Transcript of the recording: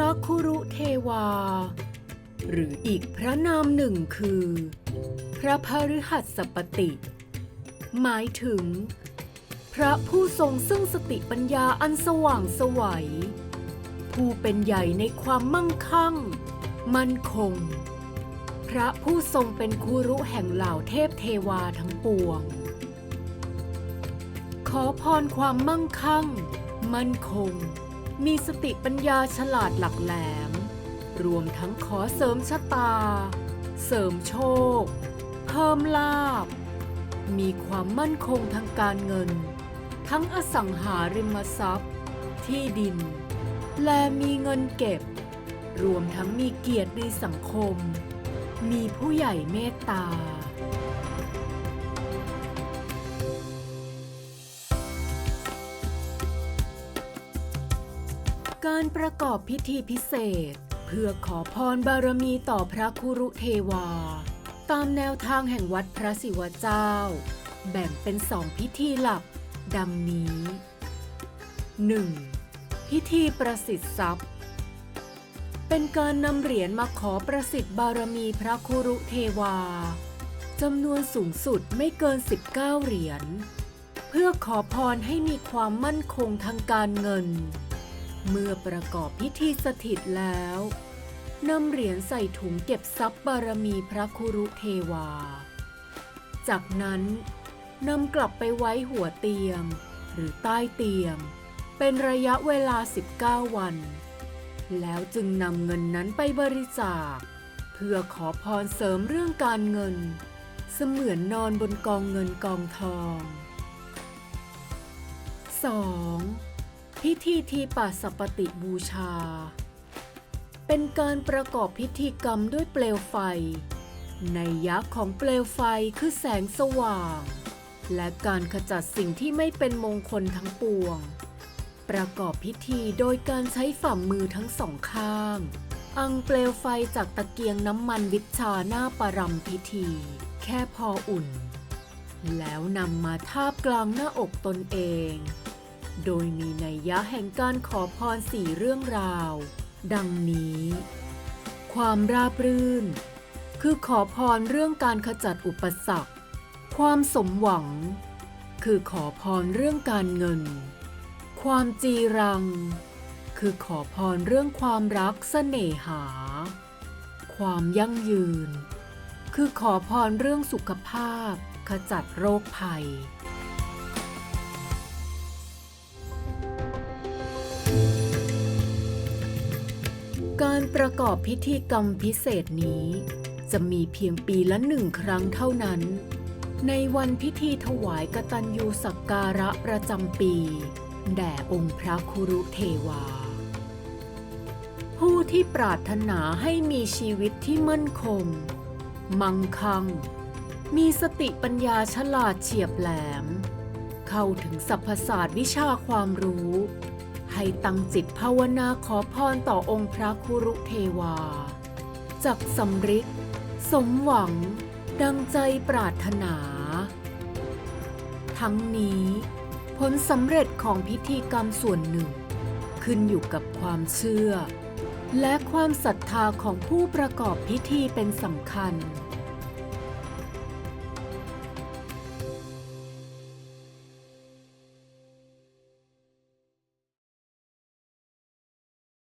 ระคุรุเทวา หรืออีกพระนามหนึ่งคือ พระพฤหัสปติ หมายถึง พระผู้ทรงซึ่งสติปัญญาอันสว่างสวัย ผู้เป็นใหญ่ในความมั่งคั่ง มั่นคง พระผู้ทรงเป็นคุรุแห่งเหล่าเทพเทวาทั้งปวง ขอพรความมั่งคั่ง มั่นคง มีสติปัญญาฉลาดหลักแหลม รวมทั้งขอเสริมชะตา เสริมโชค เพิ่มลาบ มีความมั่นคงทางการเงิน ทั้งอสังหาริมทรัพย์ ที่ดิน และมีเงินเก็บ รวมทั้งมีเกียรติในสังคม มีผู้ใหญ่เมตตา การประกอบพิธีพิเศษ เพื่อขอพรบารมีต่อพระคุรุเทวา ตามแนวทางแห่งวัดพระศิวเจ้า แบ่งเป็นสองพิธีหลัก ดังนี้ 1. พิธีประสิทธิ์ทรัพย์ เป็นการนำเหรียญมาขอประสิทธิ์บารมีพระคุรุเทวาจำนวนสูงสุดไม่เกิน 19 เหรียญ เพื่อขอพรให้มีความมั่นคงทางการเงิน เมื่อประกอบพิธีสถิตแล้วนำเหรียญใส่ถุงเก็บทรัพย์บารมีพระคุรุเทวา จากนั้นนำกลับไปไว้หัวเตียง หรือใต้เตียง เป็นระยะเวลา 19 วัน แล้วจึงนำเงินนั้นไปบริจาค เพื่อขอพรเสริมเรื่องการเงิน เสมือนนอนบนกองเงินกองทอง 2. พิธีทีปัสสปติบูชา เป็นการประกอบพิธีกรรมด้วยเปลวไฟ ในยักษ์ของเปลวไฟคือแสงสว่าง และการขจัดสิ่งที่ไม่เป็นมงคลทั้งปวง ประกอบพิธีโดยการใช้ฝ่ามือทั้งสองข้าง อังเปลวไฟจากตะเกียงน้ำมันวิชาหน้าปรำพิธี แค่พออุ่น แล้วนำมาทาบกลางหน้าอกตนเอง โดยมีนัยยะแห่งการขอพรสี่เรื่องราว ดังนี้ ความราบรื่น คือขอพรเรื่องการขจัดอุปสรรค ความสมหวัง คือขอพรเรื่องการเงิน ความจีรัง คือขอพรเรื่องความรักเสน่หา ความยั่งยืน คือขอพรเรื่องสุขภาพ ขจัดโรคภัย การประกอบพิธีกรรมพิเศษนี้ จะมีเพียงปีละหนึ่งครั้งเท่านั้น ในวันพิธีถวายกตัญญูสักการะประจำปี แด่องค์พระคุรุเทวา ผู้ที่ปรารถนาให้มีชีวิตที่มั่นคง มั่งคั่ง มีสติปัญญาฉลาดเฉียบแหลม เข้าถึงสรรพศาสตร์วิชาความรู้ ให้ตั้งจิตภาวนาขอพรต่อองค์พระคุรุเทวาจักสำริดสมหวัง ดังใจปรารถนา ทั้งนี้ผลสำเร็จของพิธีกรรมส่วนหนึ่ง ขึ้นอยู่กับความเชื่อ และความศรัทธาของผู้ประกอบพิธีเป็นสำคัญ